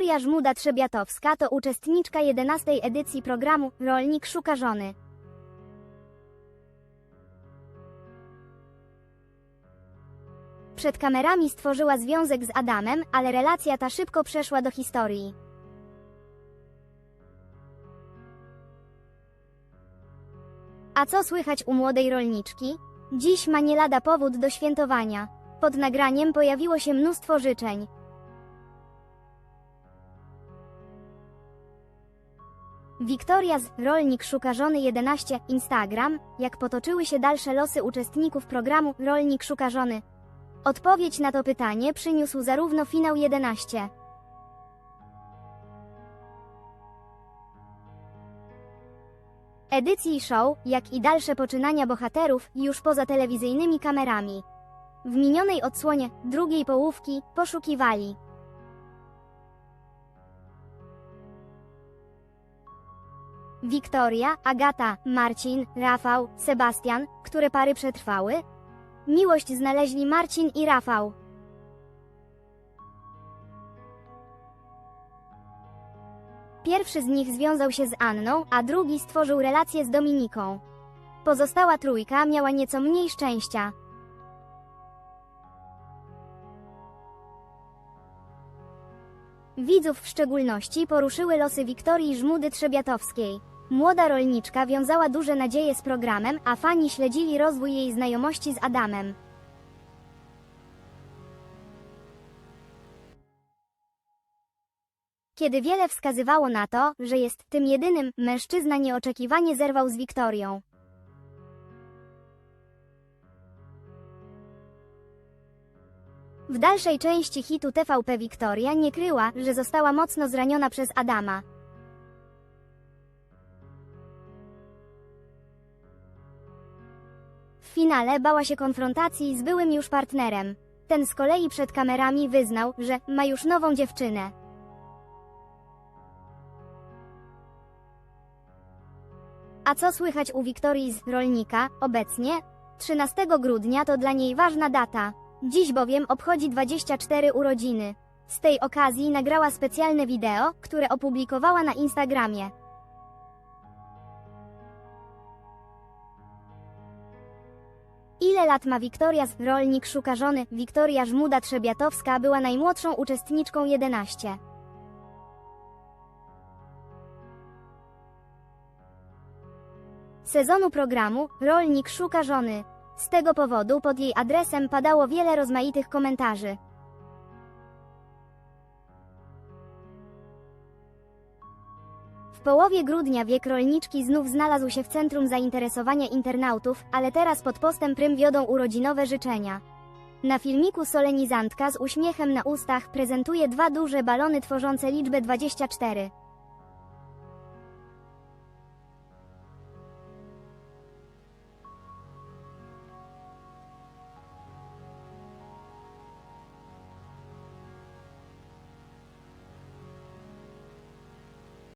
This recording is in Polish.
Wiktoria Żmuda-Trzebiatowska to uczestniczka 11 edycji programu Rolnik szuka żony. Przed kamerami stworzyła związek z Adamem, ale relacja ta szybko przeszła do historii. A co słychać u młodej rolniczki? Dziś ma nie lada powód do świętowania. Pod nagraniem pojawiło się mnóstwo życzeń. Wiktoria z Rolnik szuka żony 11 Instagram, jak potoczyły się dalsze losy uczestników programu Rolnik szuka żony. Odpowiedź na to pytanie przyniósł zarówno finał 11. Edycji show, jak i dalsze poczynania bohaterów już poza telewizyjnymi kamerami. W minionej odsłonie drugiej połówki poszukiwali Wiktoria, Agata, Marcin, Rafał, Sebastian, które pary przetrwały? Miłość znaleźli Marcin i Rafał. Pierwszy z nich związał się z Anną, a drugi stworzył relację z Dominiką. Pozostała trójka miała nieco mniej szczęścia. Widzów w szczególności poruszyły losy Wiktorii Żmudy Trzebiatowskiej. Młoda rolniczka wiązała duże nadzieje z programem, a fani śledzili rozwój jej znajomości z Adamem. Kiedy wiele wskazywało na to, że jest tym jedynym, mężczyzna nieoczekiwanie zerwał z Wiktorią. W dalszej części hitu TVP Wiktoria nie kryła, że została mocno zraniona przez Adama. W finale bała się konfrontacji z byłym już partnerem. Ten z kolei przed kamerami wyznał, że ma już nową dziewczynę. A co słychać u Wiktorii z rolnika obecnie? 13 grudnia to dla niej ważna data. Dziś bowiem obchodzi 24 urodziny. Z tej okazji nagrała specjalne wideo, które opublikowała na Instagramie. Ile lat ma Wiktoria z Rolnik szuka żony? Wiktoria Żmuda-Trzebiatowska była najmłodszą uczestniczką 11. Sezonu programu Rolnik szuka żony. Z tego powodu pod jej adresem padało wiele rozmaitych komentarzy. W połowie grudnia wiek rolniczki znów znalazł się w centrum zainteresowania internautów, ale teraz pod postem prym wiodą urodzinowe życzenia. Na filmiku solenizantka z uśmiechem na ustach prezentuje dwa duże balony tworzące liczbę 24.